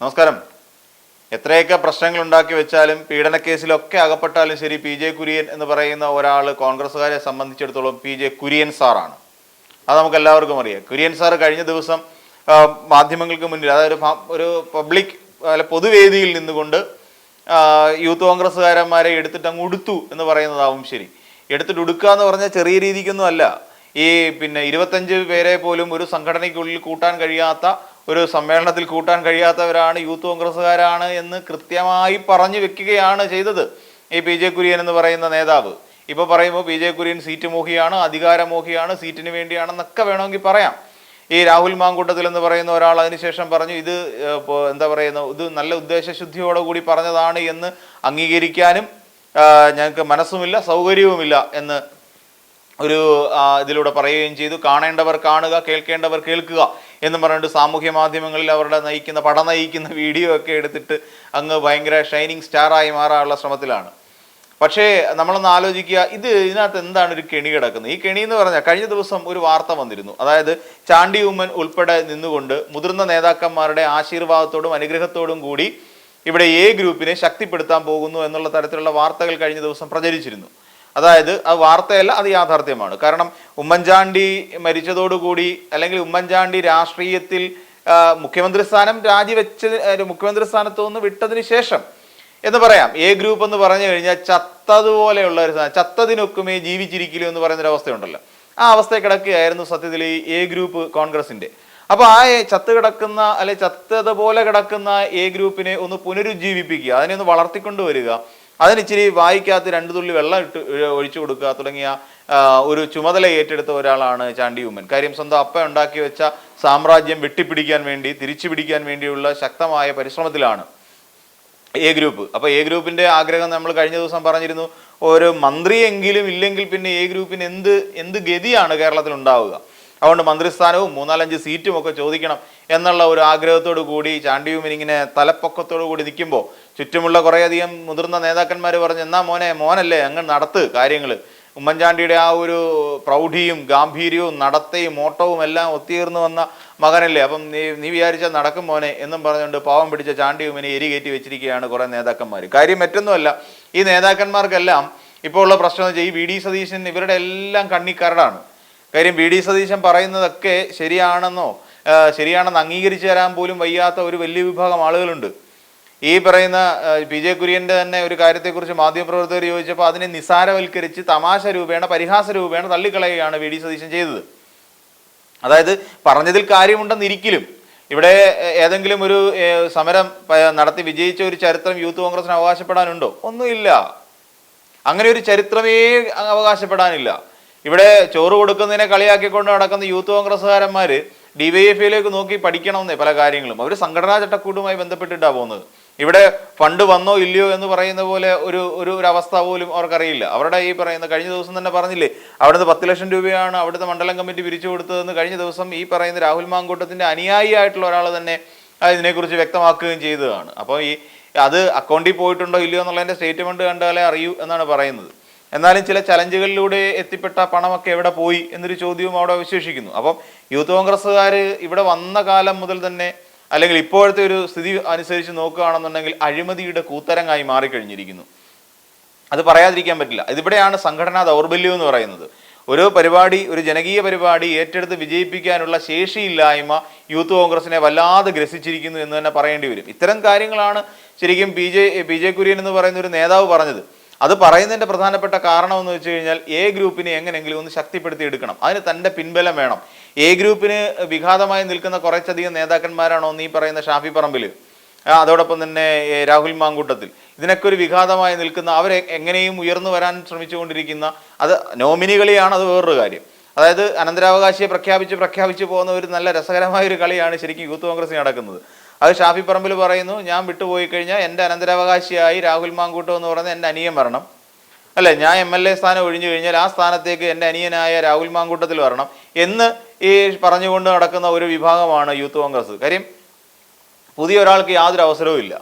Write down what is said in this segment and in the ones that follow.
നമസ്കാരം. എത്രയൊക്കെ പ്രശ്നങ്ങൾ ഉണ്ടാക്കി വെച്ചാലും പീഡനക്കേസിലൊക്കെ അകപ്പെട്ടാലും ശരി പി ജെ കുര്യൻ എന്ന് പറയുന്ന ഒരാൾ കോൺഗ്രസ്സുകാരെ സംബന്ധിച്ചിടത്തോളം പി ജെ കുര്യൻ സാറാണ്. അത് നമുക്ക് എല്ലാവർക്കും അറിയാം. കുര്യൻ സാർ കഴിഞ്ഞ ദിവസം മാധ്യമങ്ങൾക്ക് മുന്നിൽ അതായത് ഒരു പബ്ലിക് അല്ല പൊതുവേദിയിൽ നിന്നുകൊണ്ട് യൂത്ത് കോൺഗ്രസ്സുകാരന്മാരെ എടുത്തിട്ട് അങ്ങ് ഉടുത്തു എന്ന് പറയുന്നതാവും ശരി. എടുത്തിട്ട് ഉടുക്കുക എന്ന് പറഞ്ഞാൽ ചെറിയ രീതിക്കൊന്നും അല്ല. ഈ പിന്നെ ഇരുപത്തഞ്ച് പേരെ പോലും ഒരു സംഘടനയ്ക്കുള്ളിൽ കൂട്ടാൻ കഴിയാത്ത ഒരു സമ്മേളനത്തിൽ കൂട്ടാൻ കഴിയാത്തവരാണ് യൂത്ത് കോൺഗ്രസ്സുകാരാണ് എന്ന് കൃത്യമായി പറഞ്ഞു വെക്കുകയാണ് ചെയ്തത് ഈ പി ജെ കുര്യൻ എന്ന് പറയുന്ന നേതാവ്. ഇപ്പൊ പറയുമ്പോൾ പി ജെ കുര്യൻ സീറ്റ് മോഹിയാണ് അധികാരമോഹിയാണ് സീറ്റിന് വേണ്ടിയാണെന്നൊക്കെ വേണമെങ്കിൽ പറയാം. ഈ രാഹുൽ മാങ്കൂട്ടത്തിൽ എന്ന് പറയുന്ന ഒരാൾ അതിനുശേഷം പറഞ്ഞു ഇത് എന്താ പറയുന്ന ഇത് നല്ല ഉദ്ദേശശുദ്ധിയോടെ കൂടി പറഞ്ഞതാണ് എന്ന് അംഗീകരിക്കാനും ഞങ്ങൾക്ക് മനസ്സുമില്ല സൗകര്യവുമില്ല എന്ന് ഒരു ഇതിലൂടെ പറയുകയും ചെയ്തു. കാണേണ്ടവർ കാണുക കേൾക്കേണ്ടവർ കേൾക്കുക എന്ന് പറഞ്ഞിട്ട് സാമൂഹ്യ മാധ്യമങ്ങളിൽ അവരുടെ നയിക്കുന്ന പട നയിക്കുന്ന വീഡിയോ ഒക്കെ എടുത്തിട്ട് അങ്ങ് ഭയങ്കര ഷൈനിങ് സ്റ്റാറായി മാറാനുള്ള ശ്രമത്തിലാണ്. പക്ഷേ നമ്മളൊന്ന് ആലോചിക്കുക ഇത് ഇതിനകത്ത് എന്താണ് ഒരു കെണി കിടക്കുന്നത്? ഈ കെണി എന്ന് പറഞ്ഞാൽ കഴിഞ്ഞ ദിവസം ഒരു വാർത്ത വന്നിരുന്നു. അതായത് ചാണ്ടി ഉമ്മൻ ഉൾപ്പെടെ നിന്നുകൊണ്ട് മുതിർന്ന നേതാക്കന്മാരുടെ ആശീർവാദത്തോടും അനുഗ്രഹത്തോടും കൂടി ഇവിടെ എ ഗ്രൂപ്പിനെ ശക്തിപ്പെടുത്താൻ പോകുന്നു എന്നുള്ള തരത്തിലുള്ള വാർത്തകൾ കഴിഞ്ഞ ദിവസം പ്രചരിച്ചിരുന്നു. അതായത് അത് വാർത്തയല്ല അത് യാഥാർത്ഥ്യമാണ്. കാരണം ഉമ്മൻചാണ്ടി മരിച്ചതോടുകൂടി അല്ലെങ്കിൽ ഉമ്മൻചാണ്ടി രാഷ്ട്രീയത്തിൽ മുഖ്യമന്ത്രി സ്ഥാനം രാജിവെച്ച മുഖ്യമന്ത്രി സ്ഥാനത്ത് നിന്ന് വിട്ടതിന് ശേഷം എന്ന് പറയാം. എ ഗ്രൂപ്പ് എന്ന് പറഞ്ഞു കഴിഞ്ഞാൽ ചത്തതുപോലെയുള്ള ഒരു ചത്തതിനൊക്കുമേ ജീവിച്ചിരിക്കില്ല എന്ന് പറയുന്ന ഒരു അവസ്ഥയുണ്ടല്ലോ. ആ അവസ്ഥ കിടക്കുകയായിരുന്നു സത്യത്തിൽ ഈ എ ഗ്രൂപ്പ് കോൺഗ്രസിന്റെ അപ്പൊ ആ ചത്ത് കിടക്കുന്ന അല്ലെ ചത്തതുപോലെ കിടക്കുന്ന എ ഗ്രൂപ്പിനെ ഒന്ന് പുനരുജ്ജീവിപ്പിക്കുക അതിനെ ഒന്ന് വളർത്തിക്കൊണ്ട് വരിക അതിന് ഇച്ചിരി വായിക്കകത്ത് രണ്ടു തുള്ളി വെള്ളം ഇട്ട് ഒഴിച്ചു കൊടുക്കുക. തുടങ്ങിയ ഒരു ചുമതല ഏറ്റെടുത്ത ഒരാളാണ് ചാണ്ടി ഉമ്മൻ. കാര്യം സ്വന്തം അപ്പ ഉണ്ടാക്കി വെച്ച സാമ്രാജ്യം വെട്ടിപ്പിടിക്കാൻ വേണ്ടി തിരിച്ചു പിടിക്കാൻ വേണ്ടിയുള്ള ശക്തമായ പരിശ്രമത്തിലാണ് എ ഗ്രൂപ്പ്. അപ്പോൾ എ ഗ്രൂപ്പിന്റെ ആഗ്രഹം നമ്മൾ കഴിഞ്ഞ ദിവസം പറഞ്ഞിരുന്നു ഒരു മന്ത്രിയെങ്കിലും ഇല്ലെങ്കിൽ പിന്നെ എ ഗ്രൂപ്പിന് എന്ത് എന്ത് ഗതിയാണ് കേരളത്തിൽ ഉണ്ടാവുക? അതുകൊണ്ട് മന്ത്രിസ്ഥാനവും മൂന്നാലഞ്ച് സീറ്റും ഒക്കെ ചോദിക്കണം എന്നുള്ള ഒരു ആഗ്രഹത്തോടു കൂടി ചാണ്ടിയുമിൻ ഇങ്ങനെ തലപ്പൊക്കത്തോടു കൂടി നിൽക്കുമ്പോൾ ചുറ്റുമുള്ള കുറേയധികം മുതിർന്ന നേതാക്കന്മാർ പറഞ്ഞു എന്നാ മോനെ മോനല്ലേ അങ്ങ് നടത്ത് കാര്യങ്ങൾ ഉമ്മൻചാണ്ടിയുടെ ആ ഒരു പ്രൗഢിയും ഗാംഭീര്യവും നടത്തയും ഓട്ടവും എല്ലാം ഒത്തുയർന്നു വന്ന മകനല്ലേ. അപ്പം നീ നീ വിചാരിച്ച നടക്കും മോനെ എന്നും പറഞ്ഞുകൊണ്ട് പാവം പിടിച്ച എരി കയറ്റി വെച്ചിരിക്കുകയാണ് കുറേ നേതാക്കന്മാർ കാര്യം മറ്റൊന്നുമല്ല ഈ നേതാക്കന്മാർക്കെല്ലാം ഇപ്പോൾ ഉള്ള പ്രശ്നം വെച്ചാൽ ഈ വി. ഡി. സതീശൻ ഇവരുടെ എല്ലാം കണ്ണിക്കരടാണ് കാര്യം വി ഡി സതീശൻ പറയുന്നതൊക്കെ ശരിയാണെന്നോ ശരിയാണെന്ന് അംഗീകരിച്ചു തരാൻ പോലും വയ്യാത്ത ഒരു വലിയ വിഭാഗം ആളുകളുണ്ട്. ഈ പറയുന്ന പി ജെ കുര്യന്റെ തന്നെ ഒരു കാര്യത്തെക്കുറിച്ച് മാധ്യമപ്രവർത്തകർ ചോദിച്ചപ്പോൾ അതിനെ നിസാരവൽക്കരിച്ച് തമാശ രൂപേണ പരിഹാസ രൂപേണ തള്ളിക്കളയുകയാണ് വി ഡി സതീശൻ ചെയ്തത്. അതായത് പറഞ്ഞതിൽ കാര്യമുണ്ടെന്നിരിക്കലും ഇവിടെ ഏതെങ്കിലും ഒരു സമരം നടത്തി വിജയിച്ച ഒരു ചരിത്രം യൂത്ത് കോൺഗ്രസിന് അവകാശപ്പെടാനുണ്ടോ? ഒന്നുമില്ല. അങ്ങനെ ഒരു ചരിത്രമേ അവകാശപ്പെടാനില്ല. ഇവിടെ ചോറ് കൊടുക്കുന്നതിനെ കളിയാക്കിക്കൊണ്ട് നടക്കുന്ന യൂത്ത് കോൺഗ്രസ്സുകാരന്മാര് ഡിവൈഎഫ്ഐയിലേക്ക് നോക്കി പഠിക്കണമെന്നേ പല കാര്യങ്ങളും. അവർ സംഘടനാ ചട്ടക്കൂടുമായി ബന്ധപ്പെട്ടിട്ടാണ് പോകുന്നത്. ഇവിടെ ഫണ്ട് വന്നോ ഇല്ലയോ എന്ന് പറയുന്ന പോലെ ഒരു ഒരു അവസ്ഥ പോലും അവർക്കറിയില്ല. അവരുടെ ഈ പറയുന്ന കഴിഞ്ഞ ദിവസം തന്നെ പറഞ്ഞില്ലേ അവിടുന്ന് പത്ത് ലക്ഷം രൂപയാണ് അവിടുത്തെ മണ്ഡലം കമ്മിറ്റി പിരിച്ചു കൊടുത്തതെന്ന് കഴിഞ്ഞ ദിവസം ഈ പറയുന്ന രാഹുൽ മാങ്കൂട്ടത്തിന്റെ അനുയായി ആയിട്ടുള്ള ഒരാൾ തന്നെ ഇതിനെക്കുറിച്ച് വ്യക്തമാക്കുകയും ചെയ്തതാണ്. അപ്പോൾ ഈ അത് അക്കൗണ്ടിൽ പോയിട്ടുണ്ടോ ഇല്ലയോ എന്നുള്ളതിന്റെ സ്റ്റേറ്റ്മെന്റ് കണ്ടാലേ അറിയൂ എന്നാണ് പറയുന്നത്. എന്നാലും ചില ചലഞ്ചുകളിലൂടെ എത്തിപ്പെട്ട പണമൊക്കെ എവിടെ പോയി എന്നൊരു ചോദ്യവും അവിടെ അവശേഷിക്കുന്നു. അപ്പം യൂത്ത് കോൺഗ്രസ്സുകാർ ഇവിടെ വന്ന കാലം മുതൽ തന്നെ അല്ലെങ്കിൽ ഇപ്പോഴത്തെ ഒരു സ്ഥിതി അനുസരിച്ച് നോക്കുകയാണെന്നുണ്ടെങ്കിൽ അഴിമതിയുടെ കൂത്തരങ്ങായി മാറിക്കഴിഞ്ഞിരിക്കുന്നു. അത് പറയാതിരിക്കാൻ പറ്റില്ല. ഇതിവിടെയാണ് സംഘടനാ ദൗർബല്യം എന്ന് പറയുന്നത്. ഒരു പരിപാടി ഒരു ജനകീയ പരിപാടി ഏറ്റെടുത്ത് വിജയിപ്പിക്കാനുള്ള ശേഷിയില്ലായ്മ യൂത്ത് കോൺഗ്രസിനെ വല്ലാതെ ഗ്രസിച്ചിരിക്കുന്നു എന്ന് തന്നെ പറയേണ്ടി വരും. ഇത്തരം കാര്യങ്ങളാണ് ശരിക്കും B J B J Kurian എന്ന് പറയുന്ന ഒരു നേതാവ് പറഞ്ഞത്. അത് പറയുന്നതിന്റെ പ്രധാനപ്പെട്ട കാരണം എന്ന് വെച്ച് കഴിഞ്ഞാൽ എ ഗ്രൂപ്പിനെ എങ്ങനെയെങ്കിലും ഒന്ന് ശക്തിപ്പെടുത്തി എടുക്കണം. അതിന് തന്റെ പിൻബലം വേണം. എ ഗ്രൂപ്പിന് വിഘാതമായി നിൽക്കുന്ന കുറച്ചധികം നേതാക്കന്മാരാണോ നീ പറയുന്ന ഷാഫി പറമ്പിൽ? അതോടൊപ്പം തന്നെ രാഹുൽ മാങ്കൂട്ടത്തിൽ. ഇതിനൊക്കെ ഒരു വിഘാതമായി നിൽക്കുന്ന അവരെ എങ്ങനെയും ഉയർന്നു വരാൻ ശ്രമിച്ചുകൊണ്ടിരിക്കുന്ന അത് നോമിനികളിയാണ് അത് വേറൊരു കാര്യം. അതായത് അനന്തരാവകാശിയെ പ്രഖ്യാപിച്ച് പ്രഖ്യാപിച്ച് പോകുന്ന ഒരു നല്ല രസകരമായ ഒരു കളിയാണ് ശരിക്കും യൂത്ത് കോൺഗ്രസ് നടക്കുന്നത്. അത് ഷാഫി പറമ്പിൽ പറയുന്നു ഞാൻ വിട്ടുപോയി കഴിഞ്ഞാൽ എന്റെ അനന്തരാവകാശിയായി രാഹുൽ മാങ്കൂട്ടോ എന്ന് പറയുന്ന എന്റെ അനിയൻ വരണം. അല്ലേ? ഞാൻ എം എൽ എ സ്ഥാനം ഒഴിഞ്ഞു കഴിഞ്ഞാൽ ആ സ്ഥാനത്തേക്ക് എന്റെ അനിയനായ രാഹുൽ മാങ്കൂട്ടത്തിൽ വരണം എന്ന് ഈ പറഞ്ഞുകൊണ്ട് നടക്കുന്ന ഒരു വിഭാഗമാണ് യൂത്ത് കോൺഗ്രസ്. കാര്യം പുതിയ ഒരാൾക്ക് യാതൊരു അവസരവും ഇല്ല.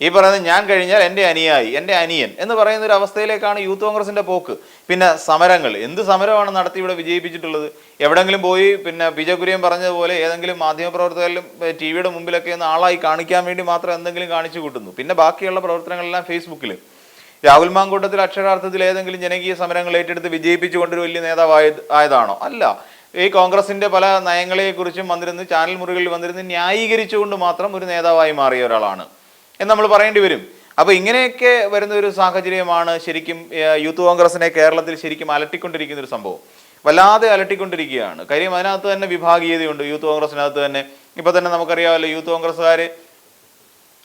ഈ പറയുന്നത് ഞാൻ കഴിഞ്ഞാൽ എന്റെ അനിയായി എന്റെ അനിയൻ എന്ന് പറയുന്ന ഒരു അവസ്ഥയിലേക്കാണ് യൂത്ത് കോൺഗ്രസിന്റെ പോക്ക്. പിന്നെ സമരങ്ങൾ എന്ത് സമരമാണ് നടത്തി ഇവിടെ വിജയിപ്പിച്ചിട്ടുള്ളത്? എവിടെങ്കിലും പോയി പിന്നെ പി ജെ കുര്യൻ പറഞ്ഞതുപോലെ ഏതെങ്കിലും മാധ്യമപ്രവർത്തകരിലും ടി വിയുടെ മുമ്പിലൊക്കെ ഒന്ന് ആളായി കാണിക്കാൻ വേണ്ടി മാത്രം എന്തെങ്കിലും കാണിച്ചു കൂട്ടുന്നു. പിന്നെ ബാക്കിയുള്ള പ്രവർത്തനങ്ങളെല്ലാം ഫേസ്ബുക്കിൽ രാഹുൽ മാങ്കൂട്ടത്തിൽ അക്ഷരാർത്ഥത്തിൽ ഏതെങ്കിലും ജനകീയ സമരങ്ങൾ ഏറ്റെടുത്ത് വിജയിപ്പിച്ചുകൊണ്ടൊരു വലിയ നേതാവായ ആയതാണോ? അല്ല. ഈ കോൺഗ്രസിന്റെ പല നയങ്ങളെക്കുറിച്ചും വന്നിരുന്ന് ചാനൽ മുറികളിൽ വന്നിരുന്ന് ന്യായീകരിച്ചുകൊണ്ട് മാത്രം ഒരു നേതാവായി മാറിയ ഒരാളാണ്. എന്ന് നമ്മൾ പറയേണ്ടി വരും. അപ്പോൾ ഇങ്ങനെയൊക്കെ വരുന്ന ഒരു സാഹചര്യമാണ് ശരിക്കും യൂത്ത് കോൺഗ്രസിനെ കേരളത്തിൽ ശരിക്കും അലട്ടിക്കൊണ്ടിരിക്കുന്ന ഒരു സംഭവം. വല്ലാതെ അലട്ടിക്കൊണ്ടിരിക്കുകയാണ്. കാര്യം അതിനകത്ത് തന്നെ വിഭാഗീയതയുണ്ട്. യൂത്ത് കോൺഗ്രസിനകത്ത് തന്നെ. ഇപ്പൊ തന്നെ നമുക്കറിയാമല്ലോ യൂത്ത് കോൺഗ്രസ്സുകാർ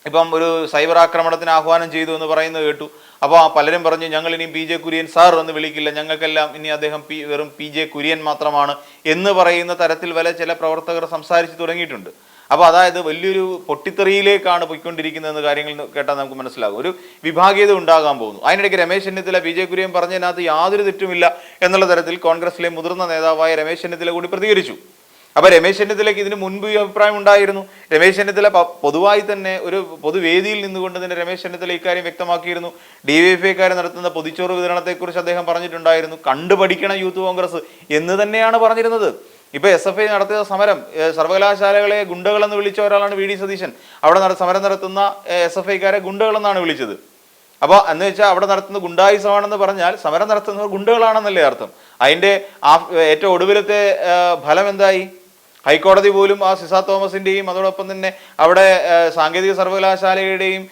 ഇപ്പം ഒരു സൈബർ ആക്രമണത്തിന് ആഹ്വാനം ചെയ്തു എന്ന് പറയുന്നത് കേട്ടു. അപ്പോൾ പലരും പറഞ്ഞു ഞങ്ങൾ ഇനി പി ജെ കുര്യൻ സാർ എന്ന് വിളിക്കില്ല. ഞങ്ങൾക്കെല്ലാം ഇനി അദ്ദേഹം പി വെറും പി ജെ കുര്യൻ മാത്രമാണ് എന്ന് പറയുന്ന തരത്തിൽ വരെ ചില പ്രവർത്തകർ സംസാരിച്ചു തുടങ്ങിയിട്ടുണ്ട്. അപ്പോൾ അതായത് വലിയൊരു പൊട്ടിത്തെറിയിലേക്കാണ് പോയിക്കൊണ്ടിരിക്കുന്നതെന്ന് കാര്യങ്ങൾ കേട്ടാൽ നമുക്ക് മനസ്സിലാകും. ഒരു വിഭാഗീയത ഉണ്ടാകാൻ പോകുന്നു. അതിനിടയ്ക്ക് രമേശ് ചെന്നിത്തല ബി ജെ. കുര്യൻ പറഞ്ഞതിനകത്ത് യാതൊരു തെറ്റുമില്ല എന്നുള്ള തരത്തിൽ കോൺഗ്രസിലെ മുതിർന്ന നേതാവായ രമേശ് ചെന്നിത്തല കൂടി പ്രതികരിച്ചു. അപ്പൊ രമേശ് ചെന്നിത്തലയ്ക്ക് ഇതിന് മുൻപ് ഈ അഭിപ്രായം ഉണ്ടായിരുന്നു. രമേശ് ചെന്നിത്തല പൊതുവായി തന്നെ ഒരു പൊതുവേദിയിൽ നിന്നുകൊണ്ട് തന്നെ രമേശ് ചെന്നിത്തല ഇക്കാര്യം വ്യക്തമാക്കിയിരുന്നു. ഡി വൈ എഫ് ഐക്കാർ നടത്തുന്ന പൊതിച്ചോറ് വിതരണത്തെക്കുറിച്ച് അദ്ദേഹം പറഞ്ഞിട്ടുണ്ടായിരുന്നു. കണ്ടുപഠിക്കണം യൂത്ത് കോൺഗ്രസ് എന്ന് തന്നെയാണ് പറഞ്ഞിരുന്നത്. ഇപ്പൊ എസ് എഫ് ഐ നടത്തിയ സമരം സർവകലാശാലകളെ ഗുണ്ടകളെന്ന് വിളിച്ച ഒരാളാണ് വി ഡി സതീശൻ. അവിടെ നട- സമരം നടത്തുന്ന എസ് എഫ് ഐക്കാരെ ഗുണ്ടകളെന്നാണ് വിളിച്ചത്. അപ്പോൾ എന്ന് വെച്ചാൽ അവിടെ നടത്തുന്ന ഗുണ്ടായുസമാണെന്ന് പറഞ്ഞാൽ സമരം നടത്തുന്നവർ ഗുണ്ടകളാണെന്നല്ലേ അർത്ഥം. അതിന്റെ ആ ഏറ്റവും ഒടുവിലത്തെ ഫലം എന്തായി? ഹൈക്കോടതി പോലും ആ സിസ തോമസിന്റെയും അതോടൊപ്പം തന്നെ അവിടെ സാങ്കേതിക സർവകലാശാലയുടെയും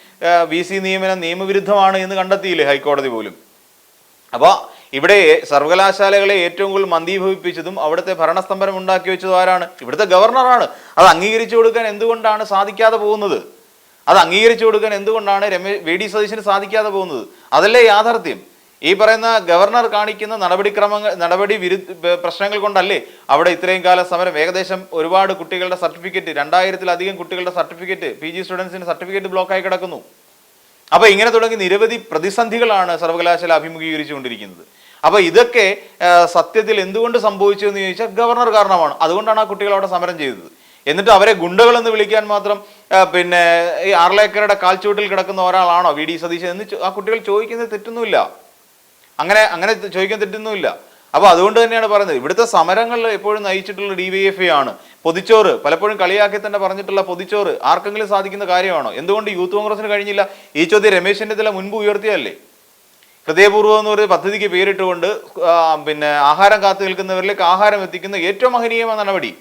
വി സി നിയമനം നിയമവിരുദ്ധമാണ് എന്ന് കണ്ടെത്തിയില്ലേ ഹൈക്കോടതി പോലും? അപ്പോൾ ഇവിടെ സർവകലാശാലകളെ ഏറ്റവും കൂടുതൽ മന്ദീഭവിപ്പിച്ചതും അവിടുത്തെ ഭരണസ്തംഭനം ഉണ്ടാക്കി വെച്ചതും ആരാണ്? ഇവിടുത്തെ ഗവർണറാണ്. അത് അംഗീകരിച്ചു കൊടുക്കാൻ എന്തുകൊണ്ടാണ് സാധിക്കാതെ പോകുന്നത്? അത് അംഗീകരിച്ചു കൊടുക്കാൻ എന്തുകൊണ്ടാണ് രമേശ് വി ഡി സതീശന് സാധിക്കാതെ പോകുന്നത്? അതല്ലേ യാഥാർത്ഥ്യം. ഈ പറയുന്ന ഗവർണർ കാണിക്കുന്ന നടപടിക്രമങ്ങൾ നടപടി വിരു പ്രശ്നങ്ങൾ കൊണ്ടല്ലേ അവിടെ ഇത്രയും കാല സമരം. ഏകദേശം ഒരുപാട് കുട്ടികളുടെ സർട്ടിഫിക്കറ്റ് രണ്ടായിരത്തിലധികം കുട്ടികളുടെ സർട്ടിഫിക്കറ്റ് പി ജി സ്റ്റുഡൻസിന് സർട്ടിഫിക്കറ്റ് ബ്ലോക്കായി കിടക്കുന്നു. അപ്പൊ ഇങ്ങനെ തുടങ്ങി നിരവധി പ്രതിസന്ധികളാണ് സർവകലാശാല അഭിമുഖീകരിച്ചുകൊണ്ടിരിക്കുന്നത്. അപ്പൊ ഇതൊക്കെ സത്യത്തിൽ എന്തുകൊണ്ട് സംഭവിച്ചു എന്ന് ചോദിച്ചാൽ ഗവർണർ കാരണമാണ്. അതുകൊണ്ടാണ് ആ കുട്ടികൾ അവിടെ സമരം ചെയ്തത്. എന്നിട്ട് അവരെ ഗുണ്ടകൾ എന്ന് വിളിക്കാൻ മാത്രം പിന്നെ ഈ ആർലേക്കറുടെ കാൽച്ചുവട്ടിൽ കിടക്കുന്ന ഒരാളാണോ വി ഡി സതീശൻ എന്ന് ആ കുട്ടികൾ ചോദിക്കുന്നത് തെറ്റൊന്നുമില്ല. അങ്ങനെ അങ്ങനെ ചോദിക്കാൻ തെറ്റൊന്നുമില്ല. അപ്പൊ അതുകൊണ്ട് തന്നെയാണ് പറയുന്നത്. ഇവിടുത്തെ സമരങ്ങളിൽ എപ്പോഴും നയിച്ചിട്ടുള്ള ഡി വൈ എഫ് ആണ്. പൊതിച്ചോറ് പലപ്പോഴും കളിയാക്കി തന്നെ പറഞ്ഞിട്ടുള്ള പൊതിച്ചോറ് ആർക്കെങ്കിലും സാധിക്കുന്ന കാര്യമാണോ? എന്തുകൊണ്ട് യൂത്ത് കോൺഗ്രസിന് കഴിഞ്ഞില്ല? ഈ ചോദ്യം രമേശ് ചെന്നിത്തല മുൻപ് ഉയർത്തിയല്ലേ ഹൃദയപൂർവം എന്ന് പറയുന്ന പദ്ധതിക്ക് പേരിട്ടുകൊണ്ട് പിന്നെ ആഹാരം കാത്തു നിൽക്കുന്നവരിലേക്ക് ആഹാരം എത്തിക്കുന്ന ഏറ്റവും മഹനീയമായ നടപടി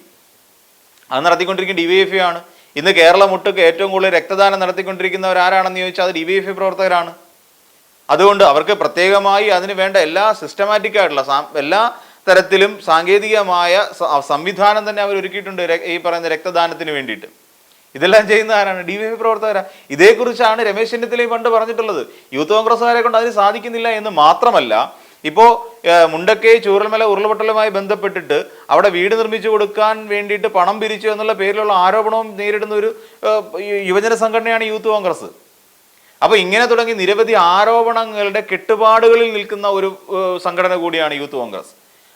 അത് നടത്തിക്കൊണ്ടിരിക്കുന്ന ഡി വൈ എഫ് ആണ്. ഇന്ന് കേരളം ഒട്ടുക്ക് ഏറ്റവും കൂടുതൽ രക്തദാനം നടത്തിക്കൊണ്ടിരിക്കുന്നവർ ആരാണെന്ന് ചോദിച്ചാൽ അത് ഡി വൈ എഫ് പ്രവർത്തകരാണ്. അതുകൊണ്ട് അവർക്ക് പ്രത്യേകമായി അതിന് വേണ്ട എല്ലാ സിസ്റ്റമാറ്റിക് ആയിട്ടുള്ള എല്ലാ തരത്തിലും സാങ്കേതികമായ സംവിധാനം തന്നെ അവർ ഒരുക്കിയിട്ടുണ്ട് ഈ പറയുന്ന രക്തദാനത്തിന് വേണ്ടിയിട്ട്. ഇതെല്ലാം ചെയ്യുന്ന ആരാണ്? ഡി വൈ പ്രവർത്തകരാ. ഇതേക്കുറിച്ചാണ് രമേശ് ചെന്നിത്തലയും പണ്ട് പറഞ്ഞിട്ടുള്ളത്. യൂത്ത് കോൺഗ്രസ്സുകാരെ കൊണ്ട് അതിന് സാധിക്കുന്നില്ല എന്ന് മാത്രമല്ല ഇപ്പോൾ മുണ്ടക്കെ ചൂരൽമല ഉരുളപൊട്ടലുമായി ബന്ധപ്പെട്ടിട്ട് അവിടെ വീട് നിർമ്മിച്ചു കൊടുക്കാൻ വേണ്ടിയിട്ട് പണം പിരിച്ചു എന്നുള്ള പേരിലുള്ള ആരോപണവും നേരിടുന്ന ഒരു യുവജന സംഘടനയാണ് യൂത്ത് കോൺഗ്രസ്. അപ്പൊ ഇങ്ങനെ തുടങ്ങി നിരവധി ആരോപണങ്ങളുടെ കെട്ടുപാടുകളിൽ നിൽക്കുന്ന ഒരു സംഘടന കൂടിയാണ് യൂത്ത് കോൺഗ്രസ്.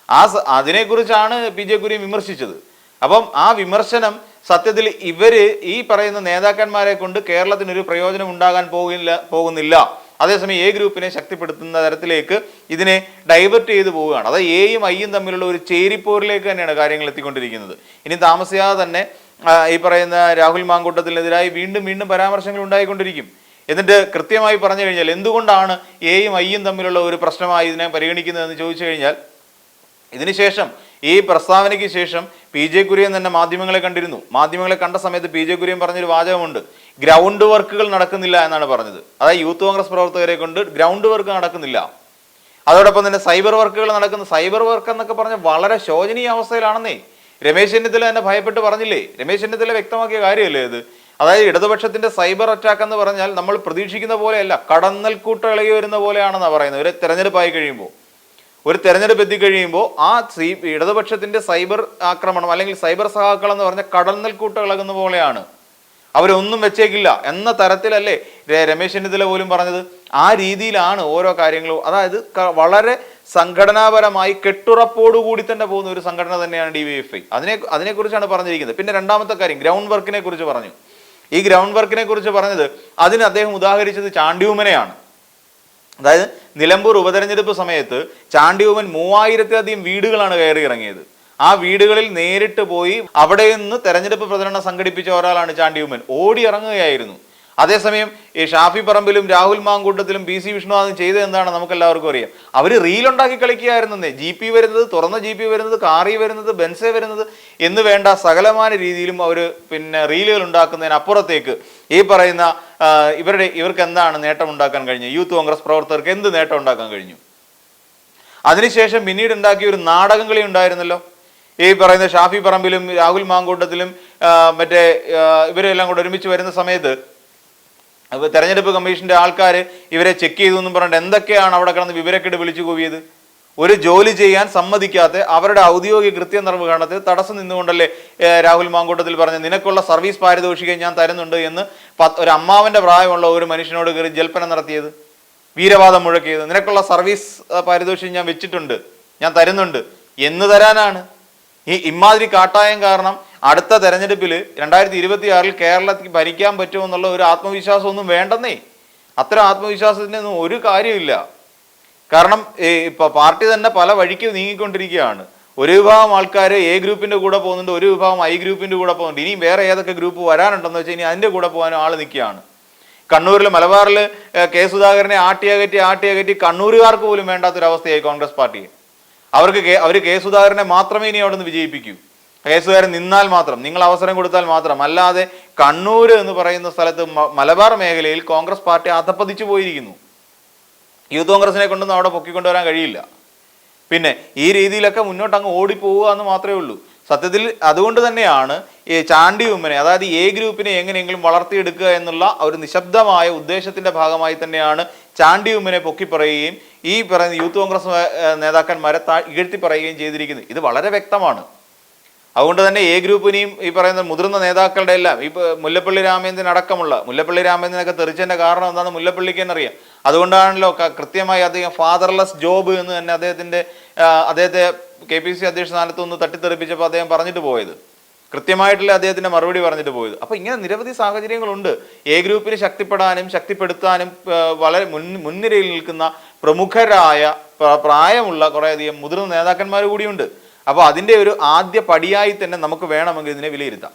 ആ അതിനെക്കുറിച്ചാണ് പി ജെ കുര്യൻ വിമർശിച്ചത്. അപ്പം ആ വിമർശനം സത്യത്തിൽ ഇവർ ഈ പറയുന്ന നേതാക്കന്മാരെ കൊണ്ട് കേരളത്തിന് ഒരു പ്രയോജനം ഉണ്ടാകാൻ പോകില്ല പോകുന്നില്ല. അതേസമയം എ ഗ്രൂപ്പിനെ ശക്തിപ്പെടുത്തുന്ന തരത്തിലേക്ക് ഇതിനെ ഡൈവേർട്ട് ചെയ്തു പോവുകയാണ്. അത് എയും ഐയും തമ്മിലുള്ള ഒരു ചേരിപ്പോരിലേക്ക് തന്നെയാണ് കാര്യങ്ങൾ എത്തിക്കൊണ്ടിരിക്കുന്നത്. ഇനി താമസിയാതെ തന്നെ ഈ പറയുന്ന രാഹുൽ മാങ്കൂട്ടത്തിനെതിരായി വീണ്ടും വീണ്ടും പരാമർശങ്ങൾ ഉണ്ടായിക്കൊണ്ടിരിക്കും. എന്നിട്ട് കൃത്യമായി പറഞ്ഞു കഴിഞ്ഞാൽ എന്തുകൊണ്ടാണ് എയും ഐയും തമ്മിലുള്ള ഒരു പ്രശ്നമായി ഇതിനെ പരിഗണിക്കുന്നതെന്ന് ചോദിച്ചു കഴിഞ്ഞാൽ ഇതിനുശേഷം ഈ പ്രസ്താവനയ്ക്ക് ശേഷം പി ജെ കുര്യൻ തന്നെ മാധ്യമങ്ങളെ കണ്ടിരുന്നു. മാധ്യമങ്ങളെ കണ്ട സമയത്ത് പി ജെ കുര്യൻ പറഞ്ഞൊരു വാചകമുണ്ട്. ഗ്രൗണ്ട് വർക്കുകൾ നടക്കുന്നില്ല എന്നാണ് പറഞ്ഞത്. അതായത് യൂത്ത് കോൺഗ്രസ് പ്രവർത്തകരെ കൊണ്ട് ഗ്രൗണ്ട് വർക്ക് നടക്കുന്നില്ല. അതോടൊപ്പം തന്നെ സൈബർ വർക്കുകൾ നടക്കുന്ന സൈബർ വർക്ക് എന്നൊക്കെ പറഞ്ഞ വളരെ ശോചനീയ അവസ്ഥയിലാണെന്നേ. രമേശ് ചെന്നിത്തല തന്നെ ഭയപ്പെട്ട് പറഞ്ഞില്ലേ? രമേശ് ചെന്നിത്തല വ്യക്തമാക്കിയ കാര്യമല്ലേ ഇത്? അതായത് ഇടതുപക്ഷത്തിന്റെ സൈബർ അറ്റാക്ക് എന്ന് പറഞ്ഞാൽ നമ്മൾ പ്രതീക്ഷിക്കുന്ന പോലെയല്ല കടന്നൽ കൂട്ട് ഇളകി വരുന്ന പോലെയാണെന്നാണ് പറയുന്നത്. ഒരു തെരഞ്ഞെടുപ്പായി കഴിയുമ്പോൾ. ഒരു തെരഞ്ഞെടുപ്പ് എത്തിക്കഴിയുമ്പോൾ ആ ഇടതുപക്ഷത്തിന്റെ സൈബർ ആക്രമണം അല്ലെങ്കിൽ സൈബർ സഹാക്കൾ എന്ന് പറഞ്ഞ കടന്നൽ കൂട്ട് ഇളകുന്ന പോലെയാണ്. അവരൊന്നും വെച്ചേക്കില്ല. എന്ന തരത്തിലല്ലേ രമേശ് ചെന്നിത്തല പോലും പറഞ്ഞത്? ആ രീതിയിലാണ് ഓരോ കാര്യങ്ങളും. അതായത് വളരെ സംഘടനാപരമായി കെട്ടുറപ്പോടുകൂടി തന്നെ പോകുന്ന ഒരു സംഘടന തന്നെയാണ് ഡി വൈ എഫ് ഐ അതിനെ അതിനെക്കുറിച്ചാണ് പറഞ്ഞിരിക്കുന്നത്. പിന്നെ രണ്ടാമത്തെ കാര്യം ഗ്രൗണ്ട് വർക്കിനെ കുറിച്ച് പറഞ്ഞു. ഈ ഗ്രൗണ്ട് വർക്കിനെ കുറിച്ച് പറഞ്ഞത് അതിന് അദ്ദേഹം ഉദാഹരിച്ചത് ചാണ്ടിയൂമനെയാണ്. അതായത് നിലമ്പൂർ ഉപതെരഞ്ഞെടുപ്പ് സമയത്ത് ചാണ്ടിയൂമൻ മൂവായിരത്തിലധികം വീടുകളാണ് കയറി ഇറങ്ങിയത്. ആ വീടുകളിൽ നേരിട്ട് പോയി അവിടെ നിന്ന് തെരഞ്ഞെടുപ്പ് പ്രചരണം സംഘടിപ്പിച്ച ഒരാളാണ് ചാണ്ടിയൂമൻ. ഓടി ഇറങ്ങുകയായിരുന്നു. അതേസമയം ഈ ഷാഫി പറമ്പിലും രാഹുൽ മാങ്കൂട്ടത്തിലും പി സി വിഷ്ണുനാഥും ചെയ്തത് എന്താണ് നമുക്ക് എല്ലാവർക്കും അറിയാം അവർ റീലുണ്ടാക്കി കളിക്കുകയായിരുന്നേ ജി പി വരുന്നത് തുറന്ന ജി പി വരുന്നത് കാറി വരുന്നത് ബെൻസേ വരുന്നത് എന്ന് വേണ്ട സകലമായ രീതിയിലും അവർ പിന്നെ റീലുകൾ ഉണ്ടാക്കുന്നതിനപ്പുറത്തേക്ക് ഈ പറയുന്ന ഇവരുടെ ഇവർക്ക് എന്താണ് നേട്ടം ഉണ്ടാക്കാൻ കഴിഞ്ഞത്? യൂത്ത് കോൺഗ്രസ് പ്രവർത്തകർക്ക് എന്ത് നേട്ടം ഉണ്ടാക്കാൻ കഴിഞ്ഞു? അതിനുശേഷം പിന്നീട് ഉണ്ടാക്കിയ ഒരു നാടകം കളി ഉണ്ടായിരുന്നല്ലോ. ഈ പറയുന്ന ഷാഫി പറമ്പിലും രാഹുൽ മാങ്കൂട്ടത്തിലും മറ്റേ ഇവരെല്ലാം കൂടെ ഒരുമിച്ച് വരുന്ന സമയത്ത് അപ്പൊ തെരഞ്ഞെടുപ്പ് കമ്മീഷന്റെ ആൾക്കാർ ഇവരെ ചെക്ക് ചെയ്തു എന്നും പറഞ്ഞിട്ട് എന്തൊക്കെയാണ് അവിടെ കിടന്ന് വിവരക്കേട് വിളിച്ചു കൂവിയത്? ഒരു ജോലി ചെയ്യാൻ സമ്മതിക്കാത്ത അവരുടെ ഔദ്യോഗിക കൃത്യ കൃത്യനിർവഹണത്തിൽ തടസ്സം നിന്നുകൊണ്ടല്ലേ രാഹുൽ മാങ്കൂട്ടത്തിൽ പറഞ്ഞ നിനക്കുള്ള സർവീസ് പാരിതോഷികം ഞാൻ തരുന്നുണ്ട് എന്ന് ഒരു അമ്മാവന്റെ പ്രായമുള്ള ഒരു മനുഷ്യനോട് കയറി ജൽപ്പന നടത്തിയത് വീരവാദം മുഴക്കിയത്. നിനക്കുള്ള സർവീസ് പാരിതോഷികം ഞാൻ വെച്ചിട്ടുണ്ട് ഞാൻ തരുന്നുണ്ട്. എന്ന് തരാനാണ്. ഈ ഇമാതിരി കാട്ടായം കാരണം അടുത്ത തെരഞ്ഞെടുപ്പിൽ രണ്ടായിരത്തി ഇരുപത്തി ആറിൽ കേരളത്തിൽ ഭരിക്കാൻ പറ്റുമെന്നുള്ള ഒരു ആത്മവിശ്വാസം ഒന്നും വേണ്ടെന്നേ. അത്തരം ആത്മവിശ്വാസത്തിനൊന്നും ഒരു കാര്യമില്ല കാരണം ഇപ്പൊ പാർട്ടി തന്നെ പല വഴിക്ക് നീങ്ങിക്കൊണ്ടിരിക്കുകയാണ്. ഒരു വിഭാഗം ആൾക്കാർ എ ഗ്രൂപ്പിന്റെ കൂടെ പോകുന്നുണ്ട് ഒരു വിഭാഗം ഐ ഗ്രൂപ്പിന്റെ കൂടെ പോകുന്നുണ്ട്. ഇനിയും വേറെ ഏതൊക്കെ ഗ്രൂപ്പ് വരാനുണ്ടെന്ന് വെച്ചാൽ ഇനി അതിന്റെ കൂടെ പോകാനും ആൾ നിൽക്കുകയാണ്. കണ്ണൂരിൽ മലബാറിൽ കെ സുധാകരനെ ആട്ടിയകറ്റി ആട്ടിയകറ്റി കണ്ണൂരുകാർക്ക് പോലും വേണ്ടാത്തൊരവസ്ഥയായി കോൺഗ്രസ് പാർട്ടി അവർക്ക് അവർ കെ സുധാകരനെ മാത്രമേ ഇനി അവിടെ നിന്ന് വിജയിപ്പിക്കൂ. കെ സുധാകരൻ നിന്നാൽ മാത്രം നിങ്ങൾ അവസരം കൊടുത്താൽ മാത്രം. അല്ലാതെ കണ്ണൂർ എന്ന് പറയുന്ന സ്ഥലത്ത് മലബാർ മേഖലയിൽ കോൺഗ്രസ് പാർട്ടി അധപ്പതിച്ചു പോയിരിക്കുന്നു. യൂത്ത് കോൺഗ്രസിനെ കൊണ്ടൊന്നും അവിടെ പൊക്കിക്കൊണ്ടുവരാൻ കഴിയില്ല. പിന്നെ ഈ രീതിയിലൊക്കെ മുന്നോട്ട് അങ്ങ് ഓടിപ്പോവുക എന്ന് മാത്രമേ ഉള്ളൂ. സത്യത്തിൽ അതുകൊണ്ട് തന്നെയാണ് ഈ ചാണ്ടി ഉമ്മനെ അതായത് എ ഗ്രൂപ്പിനെ എങ്ങനെയെങ്കിലും വളർത്തിയെടുക്കുക എന്നുള്ള ഒരു നിശബ്ദമായ ഉദ്ദേശത്തിന്റെ ഭാഗമായി തന്നെയാണ് ചാണ്ടി ഉമ്മനെ പൊക്കി പൊക്കിപ്പറയുകയും ഈ പറയുന്ന യൂത്ത് കോൺഗ്രസ് നേതാക്കന്മാരെ താ ഇകഴ്ത്തി പറയുകയും ചെയ്തിരിക്കുന്നത്. ഇത് വളരെ വ്യക്തമാണ്. അതുകൊണ്ട് തന്നെ എ ഗ്രൂപ്പിനെയും ഈ പറയുന്ന മുതിർന്ന നേതാക്കളുടെ എല്ലാം ഈ മുല്ലപ്പള്ളി രാമേന്ദ്രൻ അടക്കമുള്ള മുല്ലപ്പള്ളി രാമേന്ദ്രനൊക്കെ തെറിച്ചതിന്റെ കാരണം എന്താണെന്ന് മുല്ലപ്പള്ളിക്ക് തന്നെ അറിയാം. അതുകൊണ്ടാണല്ലോ കൃത്യമായി അദ്ദേഹം ഫാദർലെസ് ജോബ് എന്ന് തന്നെ അദ്ദേഹത്തിന്റെ അദ്ദേഹത്തെ കെ പി സി അധ്യക്ഷ സ്ഥാനത്ത് നിന്ന് തട്ടിത്തെറിപ്പിച്ചപ്പോൾ അദ്ദേഹം പറഞ്ഞിട്ട് പോയത്. കൃത്യമായിട്ടുള്ള അദ്ദേഹത്തിന്റെ മറുപടി പറഞ്ഞിട്ട് പോയത്. അപ്പൊ ഇങ്ങനെ നിരവധി സാഹചര്യങ്ങളുണ്ട്. എ ഗ്രൂപ്പിന് ശക്തിപ്പെടാനും ശക്തിപ്പെടുത്താനും വളരെ മുൻ മുൻനിരയിൽ നിൽക്കുന്ന പ്രമുഖരായ പ്രായമുള്ള കുറേയധികം മുതിർന്ന നേതാക്കന്മാർ കൂടിയുണ്ട്. അപ്പോൾ അതിന്റെ ഒരു ആദ്യ പടിയായി തന്നെ നമുക്ക് വേണമെങ്കിൽ ഇതിനെ വിലയിരുത്താം.